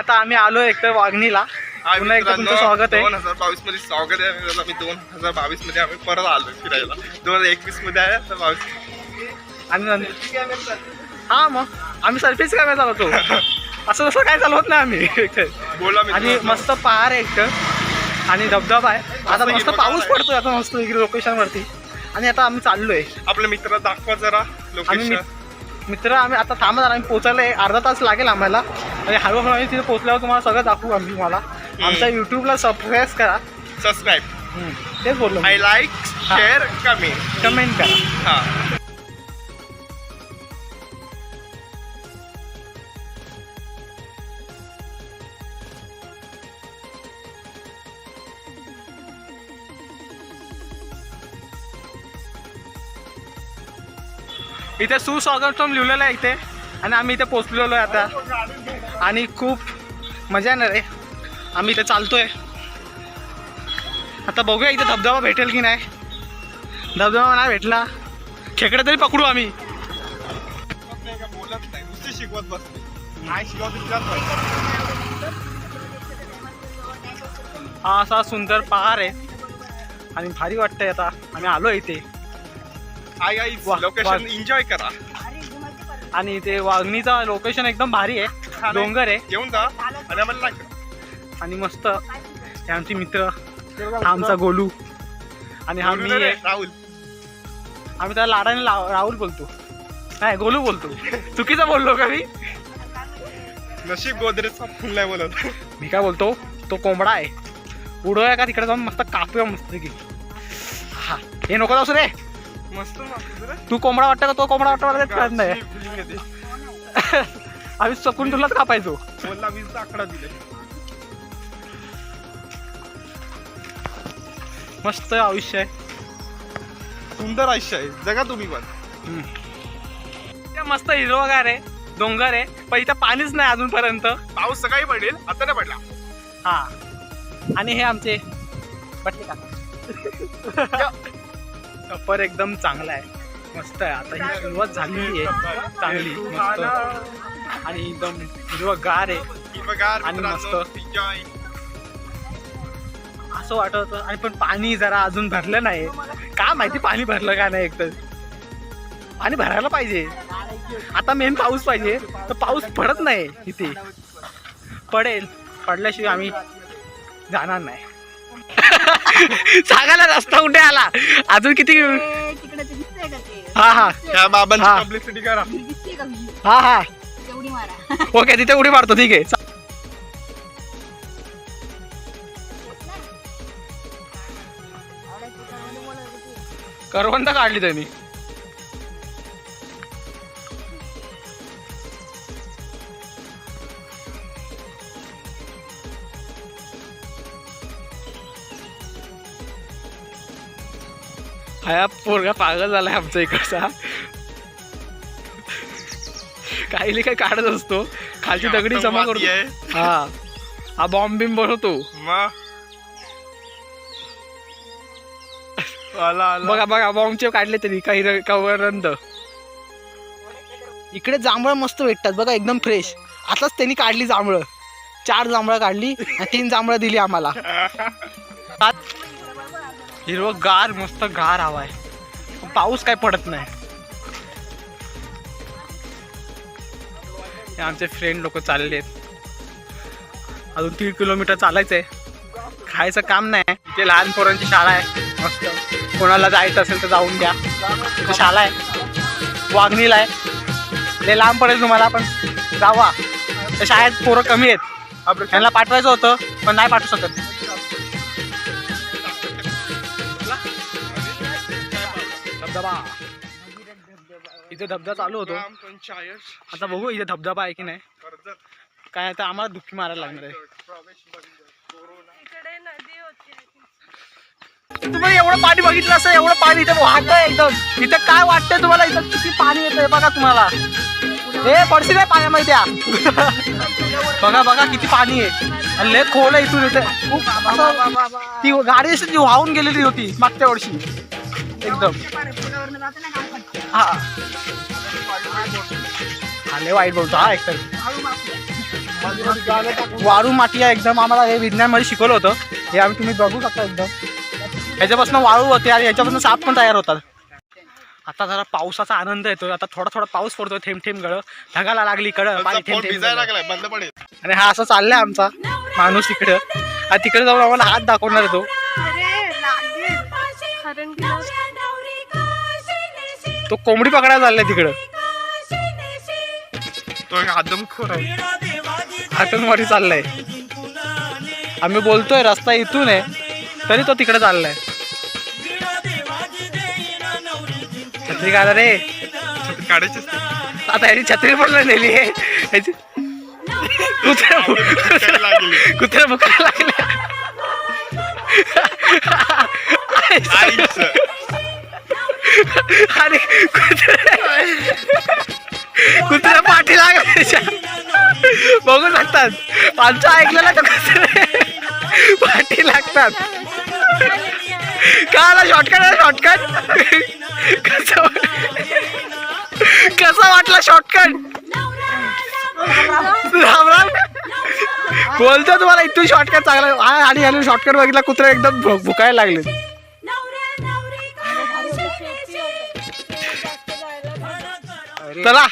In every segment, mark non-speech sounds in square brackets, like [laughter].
आता आम्ही आलो एक तर वागणीला हाय पुन्हा एकदा तुमचं स्वागत आहे. दोन हजार बावीसमध्ये स्वागत आहे. आम्ही. दोन हजार बावीसमध्ये आम्ही परत आलो फिरायला. दोन हजार एकवीसमध्ये आहे तर बावीस आणि हा मग. आम्ही सर्फिस काय चालवतो असं तसं काय चालवत नाही आम्ही. एकतर. बोला आणि. मस्त पहार आहे एकतर आणि धबधबा आहे. आता मस्त पाऊस. पडतोय आता मस्त इकडे लोकेशन वरती. आणि आता आम्ही चाललोय. आपले मित्र दाखवा जरा आम्ही मित्र आम्ही आता थांबत आहोत. आम्ही पोचायला एक अर्धा तास लागेल आम्हाला. आणि हळूहळू आम्ही तिथे पोहोचल्यावर तुम्हाला सगळं दाखवू आम्ही तुम्हाला. आमच्या युट्यूबला सबस्क्राईब करा. सबस्क्राईब हम्म, तेच बोललो I like share comment comment करा. हा. इथे सुस्वागतम लिहिलेलं आहे इथे. आणि आम्ही इथे पोचलेलो आहे आता. आणि खूप मजा येणार आहे. आम्ही इथे चालतोय. आता बघूया इथे धबधबा भेटेल की नाही. धबधबा नाही भेटला. खेकडे तरी पकडू आम्ही. शिकवत शिकवत. हा असा सुंदर पहार आहे. आणि भारी वाटतंय आता. आम्ही आलो इथे. लोकेशन. एन्जॉय करा. आणि इथे वागणीचा लोकेशन एकदम भारी आहे. डोंगर आहे. येऊन जा. आणि मस्त. हे आमचे मित्र. आमचा गोलू. आणि हा. मी राहुल. आम्ही त्याला लाडाने राहुल बोलतो. नाही गोलू बोलतो. चुकीचं बोललो का मी? नशीब गोदरेजचा फुल नाही बोलत. मी काय बोलतो? तो कोंबडा आहे. उडवूया का तिकडे जाऊन? मस्त कापूया मस्त की हा. हे नको मस्त रे. तू कोंबडा वाटतं का? तो कोंबडा वाटतं मला तेच कळत नाही. [laughs] आम्ही चकून तुलाच कापायचो आकडा दिले मस्त आयुष्य आहे. सुंदर आयुष्य आहे. जगा तुम्ही पण. मस्त हिरवगार आहे. डोंगर आहे. पण इथं पाणीच नाही अजूनपर्यंत. पाऊस सकाळी पडेल आता नाही पडला. हा. आणि हे आमचे बटले का सफर एकदम चांगला आहे. मस्त आहे. आता ही सुरुवात झालेली आहे. चांगली मस्त. आणि एकदम हिरवगार आहे. आणि मस्त. असं वाटत होतं. आणि पण पाणी जरा अजून भरलं नाही. का माहिती पाणी भरलं का नाही एकतर. पाणी भरायला पाहिजे. आता मेन पाऊस पाहिजे. तर पाऊस पडत नाही इथे. पडेल. पडल्याशिवाय आम्ही जाणार नाही. सांगायला रस्ता कुठे आला? अजून किती ते तिकडे ते दिसतंय का ते? हा हा. बाबांची हा. पब्लिसिटी करा. दिसते का विहीर? हा हा. मारा. ओके तिथे उडी मारतो ठीक आहे. करवंद काढली त्यांनी हा पोरगा पागल झालाय आमचा इकडचा. काही काय काढत असतो. खालची दगडी जमा करतो. आहे. हा. हा बॉम्ब बिम बनवतो बघा बघा बॉम्बचे काढले तरी काही र- कवरंद इकडे जांभळं मस्त भेटतात बघा एकदम फ्रेश आताच त्यांनी काढली जांभळं. चार जांभळं काढली आणि तीन जांभळं दिली आम्हाला. [laughs] हिरवं गार मस्त गार हवा आहे. पाऊस काय पडत नाही. आमचे फ्रेंड लोक चालले आहेत. अजून तीन किलोमीटर चालायचं आहे. खायचं काम नाही इथे लहान पोरांची शाळा आहे. मस्त. कोणाला जायचं असेल तर जाऊन द्या. शाळा आहे. वागणीला आहे. ते लांब पडेल तुम्हाला पण जावा. तर शाळेत पोरं कमी आहेत. त्यांना पाठवायचं होतं पण नाही पाठवू शकत. धबधबा इथे धबधबा चालू होतो. आता बघू इथे धबधबा आहे की नाही. काय आता आम्हाला दुःखी मारायला लागणार आहे. तुम्ही एवढं पाणी बघितलं असं एवढं पाणी इथे वाहतंय एकदम. इथे काय वाटतंय तुम्हाला? इथं किती पाणी येतंय बघा तुम्हाला. हे पडशी काय पाण्यामध्ये त्या. बघा बघा किती पाणी आहे. आणि लय खोल आहे इथून इथे. ती गाडी अशी ती वाहून गेलेली होती मागच्या वर्षी. एकदम. हा. हा लय वाईट बोलतो. हा. वाळू माती आहे एकदम. आम्हाला हे विज्ञानमध्ये शिकवलं होतं. हे आम्ही तुम्ही बघू शकता एकदम. ह्याच्यापासून वाळू होते आणि ह्याच्यापासून साप पण तयार होतात. आता जरा पावसाचा आनंद येतोय. आता थोडा थोडा पाऊस पडतोय. थेंब थेंब गळ. ढगाला लागली कळ पाणी थेंब आणि हा असं चाललाय आमचा. माणूस तिकडं आणि तिकडे जाऊन आम्हाला हात दाखवणार आहे तो तो कोंबडी पकडायला चाललाय तिकडं. तो एक आदमखोर आहे. हातून चाललाय. आम्ही बोलतोय रस्ता इथून आहे. तरी तो तिकडे चाललाय. छत्री काढा रे. नाही. आता ह्याची छत्री पण नाही नेली. ह्याची कुत्र्या काय लागली? कुत्र्या मुखाला लागल्या. आणि कुत्र्या [laughs] कुत्र्या पाठी लागल्या त्याच्या. बघू शकतात. आमचं ऐकलेलं तर कुत्रे? पाठी लागतात. का आला शॉर्टकट शॉर्टकट कसं कसा वाटला शॉर्टकट राम राम बोलतो तुम्हाला इथून शॉर्टकट चांगला हा आणि याने शॉर्टकट बघितला कुत्रे एकदम भुकायला लागले चला.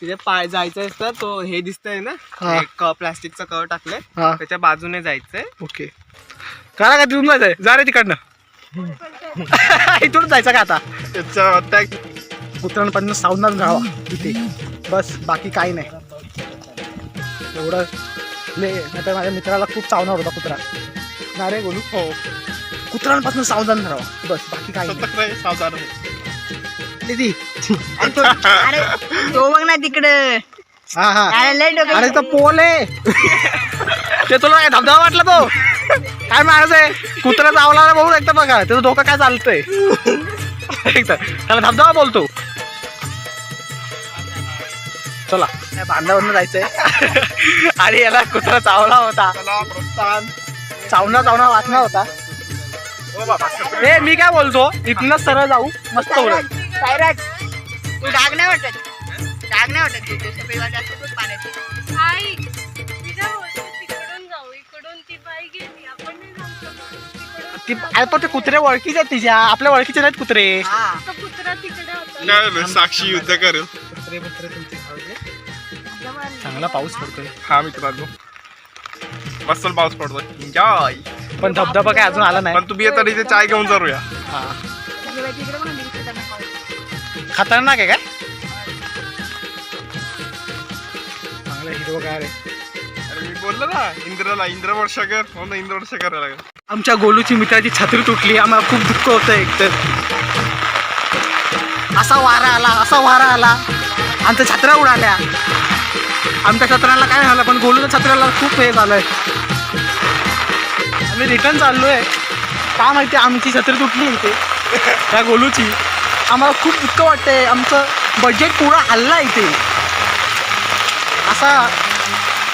तिथे पाय जायचं असतं तो हे दिसतंय ना हा. प्लास्टिकचा कवर टाकलंय. हा. त्याच्या बाजूने जायचंय. ओके. करा का तिथून जायचंय? जा रे तिकडनं. [laughs] इथून जायचं का आता? त्याच्या त्या कुत्र्यांपर्यंत सावधान राहावा इथे. बस बाकी काही नाही. एवढं ले नाही तर माझ्या मित्राला खूप चावणार होता कुत्रा. ना रे बोलू हो. कुत्र्यांपासून सावधान राहावा. बस बाकी काही सावधान अरे तो- अरे तो बघ ना तिकडं. हा हा. अरे लय डोकं अरे तो पोल आहे. ते तुला काय धबधबा वाटला तो? काय माणूस आहे? कुत्रा चावला बघू एकदा बघा. त्याचं डोकं काय चालतंय? एकदा. त्याला धबधबा बोलतो चला. या बांधावरनं जायचंय. आणि याला कुत्रा चावला होता. चावणार चावणार वाचणार होता. छत्री. ए मी काय बोलतो? इथूनच सरळ जाऊ. मस्त उडत सायराज तू डाग नाही वाटत? डाग नाही वाटत तू सफेद वाटत असतो तूच पाण्यात आई मी काय बोलते तिकडून जाऊ इकडून ती बाई गेली. आपण नाही जाऊ शकत. ती तिकडून अरे पण ते कुत्रे ओळखीचे आहेत तिच्या. आपल्या ओळखीचे नाहीत कुत्रे. हा. तो कुत्रा तिकडे होता. काय झालं? साक्षी युद्ध करेल. कुत्रे कुत्रे तुमचे चांगला पाऊस पडतोय. हा मित्रांनो मस्त पाऊस पडतोय. एन्जॉय पण धबधबा काय अजून आला नाही. पण तुम्ही आता इथे चाय घेऊन जाऊया. हा. तिकडे तिकडे. खतरनाक आहे काय चांगलं हिरवगार आहे. अरे मी बोललो ना इंद्रला इंद्र वर्षाकर ना इंद्र वर्षाकर लागेल. आमच्या गोलूची मित्राची छत्री तुटली आम्हाला खूप दुःख होतं एकतर असा वारा आला असा वारा आला. आमच्या छत्र्या उडाल्या. आमच्या छत्र्याला काय झालं पण गोलूच्या छत्र्याला खूप हे झालंय. आम्ही रिटर्न चाललोय. का माहिती आमची छत्री तुटली इथे. त्या गोलूची. आम्हाला खूप दुःख वाटतंय. आमचं बजेट पुरा हल्ला इथे. असा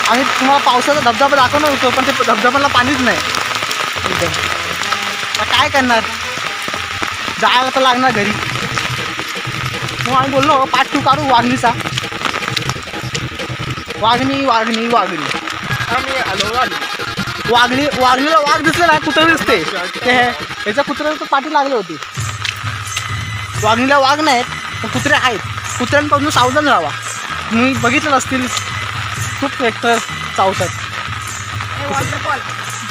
आम्ही तुम्हाला पावसाचा धबधबा दाखवणार होतो पण ते धबधब्याला पाणीच नाही. काय करणार? जायला तर लागणार घरी. मग आम्ही बोललो पार्ट टू काढू वागणी आम्ही आलो आलो वागणी वागणीला वाघ दिसले ना कुत्र दिसते. ते हे- याच्या कुत्र्याला तर पाठी लागली होती. वाघणीला वाघ नाहीत पण कुत्रे आहेत. कुत्र्यांपासून सावधान राहावा. तुम्ही बघितलं असतील खूप एकतर चावतात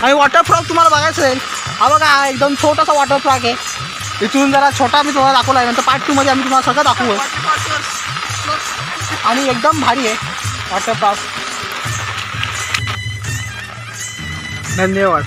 आणि वॉटरफ्रॉक तुम्हाला बघायचं आहे हा बघा हा एकदम छोटासा वॉटरफ्रॉक आहे. इथून जरा छोटा मी तुम्हाला दाखवला आहे नंतर पार्ट टूमध्ये आम्ही तुम्हाला सगळं दाखवू. आणि एकदम भारी आहे वॉटरफ्रॉक धन्यवाद.